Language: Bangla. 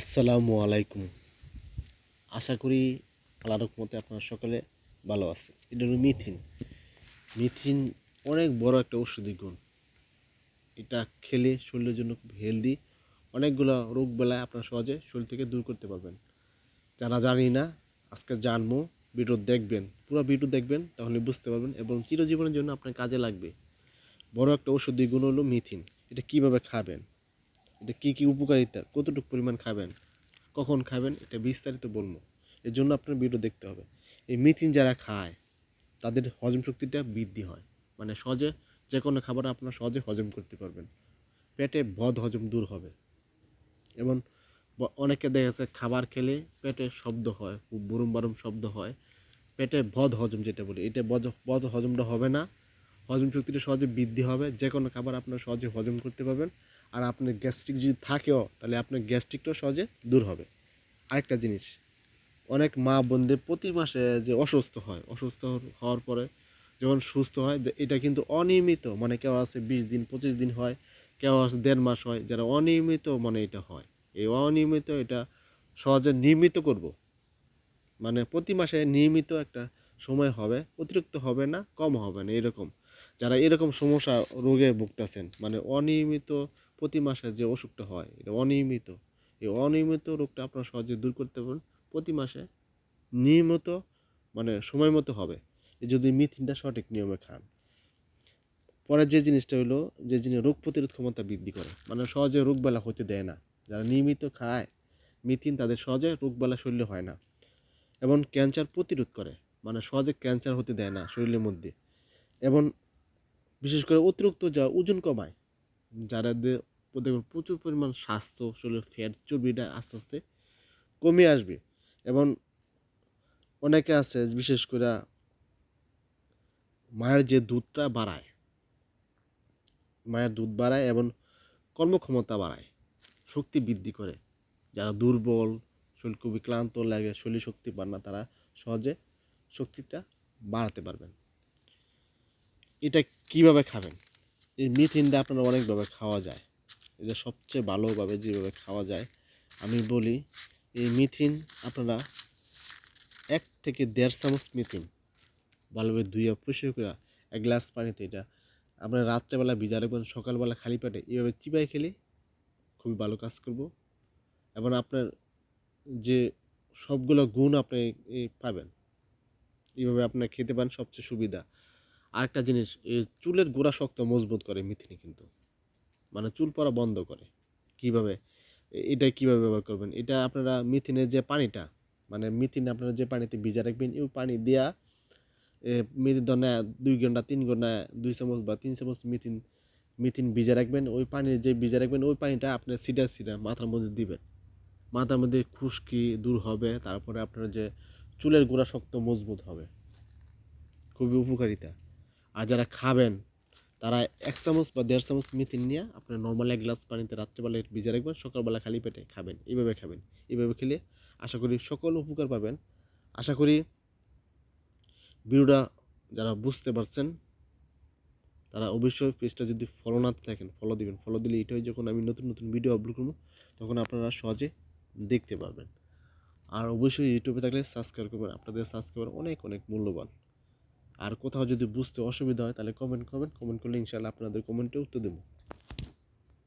আসসালামু আলাইকুম। আশা করি আল্লাহ রকমতে আপনারা সকলে ভালো আছে এটা হলো মিথিন। মিথিন অনেক বড় একটা ঔষধি গুণ। এটা খেলে শরীরের জন্য খুব হেলদি অনেকগুলো রোগ বেলায় আপনার সহজে শরীর থেকে দূর করতে পারবেন। যারা জানি না, আজকে জানব, ভিডিও দেখবেন, পুরো ভিডিও দেখবেন, তাহলে বুঝতে পারবেন এবং চিরজীবনের জন্য আপনার কাজে লাগবে। বড় একটা ঔষধি গুণ হলো মিথিন। এটা কীভাবে খাবেন? এটা কী কী উপকারিতা, কতটুকু পরিমাণ খাবেন, কখন খাবেন, এটা বিস্তারিত বলব। এর জন্য আপনার ভিডিও দেখতে হবে। এই মিথিন যারা খায়, তাদের হজম শক্তিটা বৃদ্ধি হয়। মানে সহজে যে কোনো খাবার আপনার সহজে হজম করতে পারবেন। পেটে বদ হজম দূর হবে। এবং অনেকে দেখা যাচ্ছে খাবার খেলে পেটে শব্দ হয়, খুব বুরুম বারুম শব্দ হয়। পেটে বদ হজম যেটা বলি, এটা বদ বদ হজমটা হবে না। হজম শক্তিটা সহজে বৃদ্ধি হবে। যে কোনো খাবার আপনার সহজে হজম করতে পারবেন। আর আপনার গ্যাস্ট্রিক যদি থাকেও, তাহলে আপনার গ্যাস্ট্রিকটাও সহজে দূর হবে। আরেকটা জিনিস, অনেক মা বোনদের প্রতি মাসে যে অসুস্থ হয়, অসুস্থ হওয়ার পরে যখন সুস্থ হয় যে এটা কিন্তু অনিয়মিত মানে কেউ আছে বিশ দিন, পঁচিশ দিন হয়, কেউ আছে দেড় মাস হয়, যারা অনিয়মিত মানে এটা হয়। এই অনিয়মিত এটা সহজে নিয়মিত করব। মানে প্রতি মাসে নিয়মিত একটা সময় হবে, অতিরিক্ত হবে না, কম হবে না, এরকম। যারা এরকম সমস্যা রোগে ভুগতেছেন মানে অনিয়মিত প্রতি মাসে যে অসুখটা হয়, এটা অনিয়মিত। এই অনিয়মিত রোগটা আপনারা সহজে দূর করতে পারেন প্রতি মাসে নিয়মিত মানে সময় মতো হবে। যদি মিথিনটা সঠিক নিয়মে খান। পরে যে জিনিসটা হলো, যে জিনিস রোগ প্রতিরোধ ক্ষমতা বৃদ্ধি করে। মানে সহজে রোগবেলা হতে দেয় না। যারা নিয়মিত খায়, মিথিন তাদের সহজে রোগবেলা শরীরে হয় না। এবং ক্যান্সার প্রতিরোধ করে। মানে সহজে ক্যান্সার হতে দেয় না শরীরের মধ্যে। এবং বিশেষ করে অতিরিক্ত যা ওজন কমায় যারা দে- দেখবেন প্রচুর পরিমাণ স্বাস্থ্য, শরীরের ফ্যাট চর্বিটা আস্তে আস্তে কমে আসবে। এবং অনেকে আছে, বিশেষ করে মায়ের যে দুধটা বাড়ায়, মায়ের দুধ বাড়ায় এবং কর্মক্ষমতা বাড়ায়, শক্তি বৃদ্ধি করে, যারা দুর্বল, শরীর খুবই ক্লান্ত লাগে, শরীর শক্তি পান না, তারা সহজে শক্তিটা বাড়াতে পারবেন। এটা কীভাবে খাবেন? এই মিথিনটা আপনারা অনেকভাবে খাওয়া যায়। এটা সবচেয়ে ভালোভাবে যেভাবে খাওয়া যায়, আমি বলি এই মিথিন আপনারা এক থেকে দেড় চামচ মিথিন ভালোভাবে ধুয়ে পরিষ্কার করে এক গ্লাস পানিতে এটা আপনার রাত্রেবেলা ভিজা রাখবেন সকালবেলা খালি পেটে এইভাবে চিবাই খেলে খুবই ভালো কাজ করব। এবং আপনার যে সবগুলো গুণ আপনি পাবেন এইভাবে আপনার খেতে পান সবচেয়ে সুবিধা। আরেকটা জিনিস এই চুলের গোড়া শক্ত মজবুত করে মিথিনি কিন্তু। মানে চুল পড়া বন্ধ করে। কীভাবে? এটা কীভাবে ব্যবহার করবেন? এটা আপনারা মিথিনের যে পানিটা মানে মিথিন আপনারা যে পানিতে ভিজা রাখবেন, এই পানি দেওয়া মেথিন ধরনা দুই ঘণ্টা, তিন ঘণ্টা, দুই চামচ বা তিন চামচ মিথিন মিথিন ভিজা রাখবেন। ওই পানি যে ভিজা রাখবেন, ওই পানিটা আপনি সিডা সিডা মাথার মধ্যে দিবেন। মাথার মধ্যে খুশকি দূর হবে, তারপরে আপনার যে চুলের গোড়া শক্ত মজবুত হবে। খুবই উপকারিতা। আর যারা খাবেন, তারা এক চামচ বা দেড় চামচ মিথিন নিয়ে আপনার নর্মাল এক গ্লাস পানিতে রাত্রেবেলা ভিজে রাখবেন, সকালবেলা খালি পেটে খাবেন। এইভাবে খাবেন। এইভাবে খেলে আশা করি সকল উপকার পাবেন। আশা করি ভিডিওটা যারা বুঝতে পারছেন, তারা অবশ্যই পেজটা যদি ফলো না থাকেন ফলো দিবেন। ফলো দিলে এটাই যখন আমি নতুন নতুন ভিডিও আপলোড করব, তখন আপনারা সহজে দেখতে পারবেন। আর অবশ্যই ইউটিউবে থাকলে সাবস্ক্রাইব করবেন। আপনাদের সাবস্ক্রাইবার অনেক অনেক মূল্যবান। আর কোথাও যদি বুঝতে অসুবিধা হয়, তাহলে কমেন্ট করবেন। কমেন্ট করলে ইনশাল্লাহ আপনাদের কমেন্টে উত্তর দেবো।